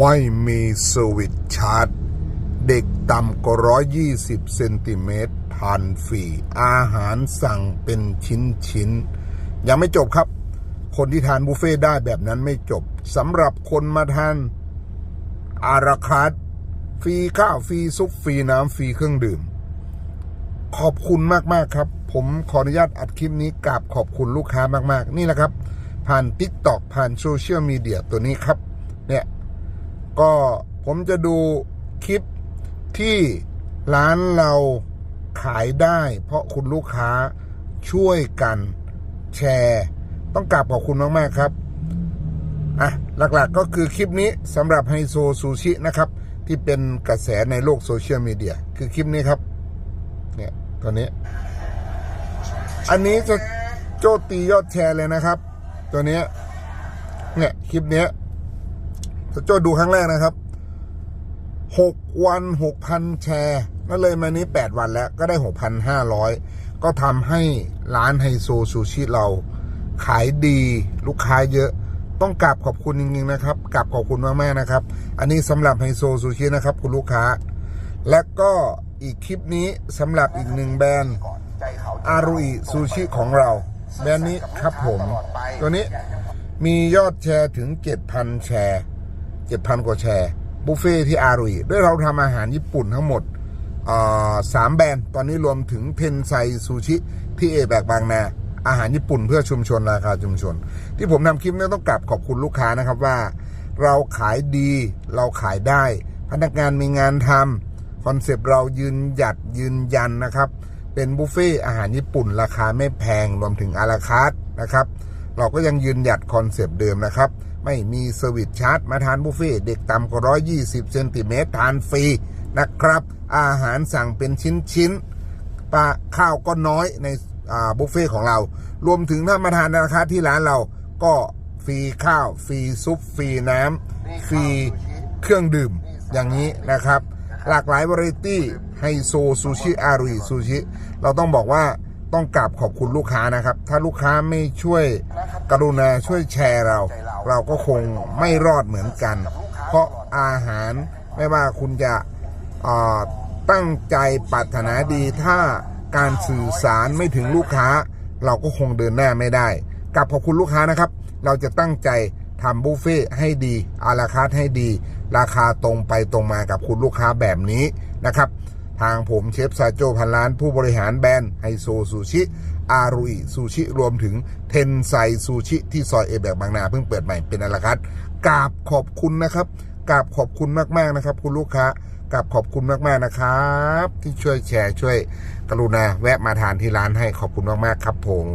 ไม่มีสวิตชาร์จ เด็กต่ำกว่า 120 เซนติเมตรทานฟรีอาหารสั่งเป็นชิ้นชิ้นยังไม่จบครับ คนที่ทานบุฟเฟ่ต์ได้แบบนั้นไม่จบสำหรับคนมาทานอาราคาร์ทฟรีข้าวฟรีซุปฟรีน้ำฟรีเครื่องดื่ม ขอบคุณมาก ๆ ครับ ผมขออนุญาตอัดคลิปนี้กราบขอบคุณลูกค้ามาก ๆ นี่แหละครับ ผ่าน t ิ k t o k ผ่านโซเชียลมีเดียตัวนี้ครับ เนี่ย ก็ผมจะดูคลิปที่ร้านเราขายได้ เพราะคุณลูกค้าช่วยกันแชร์ ต้องกราบขอบคุณมาก ๆ ครับอะหลักๆก็คือคลิปนี้สำหรับไฮโซซูชินะครับ ที่เป็นกระแสในโลกโซเชียลมีเดียคือคลิปนี้ครับ เนี่ยตัวนี้ อันนี้จะโจตียอดแชร์เลยนะครับ ตัวนี้เนี่ยคลิปเนี้ย จะจดูครั้งแรกนะครับหกวันหกพันแชร์นั่นเลยมานี้แปดวันแล้วก็ได้หกพันห้าร้อยก็ทำให้ร้านไฮโซซูชิเรา ขายดีลูกค้าเยอะต้องกราบขอบคุณจริงๆนะครับกราบขอบคุณมากๆนะครับ อันนี้สำหรับไฮโซซูชินะครับ คุณลูกค้า และก็อีกคลิปนี้สำหรับอีกหนึ่งแบรนด์อารุอิซูชิของเรา แบรนด์นี้ครับผม ตัวนี้มียอดแชร์ถึง 7,000 แชร์ 7,000 กว่าแชร์บุฟเฟ่ที่อารุอิด้วยเราทำอาหารญี่ปุ่นทั้งหมดสามแบรนด์ตอนนี้รวมถึงเทนไซซูชิ ที่เอแบกบางนา อาหารญี่ปุ่นเพื่อชุมชนราคาชุมชน ที่ผมทำคลิปนี้ต้องกลับขอบคุณลูกค้านะครับว่า เราขายดีเราขายได้ พนักงานมีงานทำคอนเซปต์เรายืนหยัดยืนยันนะครับ เป็นบุฟเฟ่อาหารญี่ปุ่น ราคาไม่แพงรวมถึงอาราคาร์นะครับ เราก็ยังยืนหยัดคอนเซปต์เดิมนะครับ ไม่มีเซอร์วิสชาร์จมาทานบุฟเฟ่เด็กต่ำกว่า 120 เซนติเมตรทานฟรีนะครับ อาหารสั่งเป็นชิ้นๆปลาข้าวก็น้อยในบุฟเฟ่ของเรา รวมถึงถ้ามาทานนราคาที่ร้านเราก็ฟรีข้าวฟรีซุปฟรีน้ำฟรีเครื่องดื่มอย่างนี้นะครับ หลากหลายวาไรตี้ไฮโซซูชิอารุยซูชิ เราต้องบอกว่าต้องกราบขอบคุณลูกค้านะครับ ถ้าลูกค้าไม่ช่วยกรุณาช่วยแชร์เรา เราก็คงไม่รอดเหมือนกัน เพราะอาหารไม่ว่าคุณจะตั้งใจปรารถนาดีถ้าการสื่อสารไม่ถึงลูกค้า เราก็คงเดินหน้าไม่ได้กลับขอบคุณลูกค้านะครับ เราจะตั้งใจทำบุฟเฟ่ให้ดีอาราคาให้ดี ราคาตรงไปตรงมากับคุณลูกค้าแบบนี้นะครับ ทางผมเชฟซาโจพันล้าน ผู้บริหารแบรนด์ไฮโซซูชิ อารุอิซูชิ รวมถึงเทนไซซูชิ ที่ซอยเอแบกบางนาเพิ่งเปิดใหม่เป็นอาราคร์ทกราบขอบคุณนะครับกราบขอบคุณมาก ๆ นะครับ คุณลูกค้ากับขอบคุณมาก ๆ นะครับ ที่ช่วยแชร์ช่วยกรุณาแวะมาทานที่ร้านให้ขอบคุณมาก ๆ ครับผม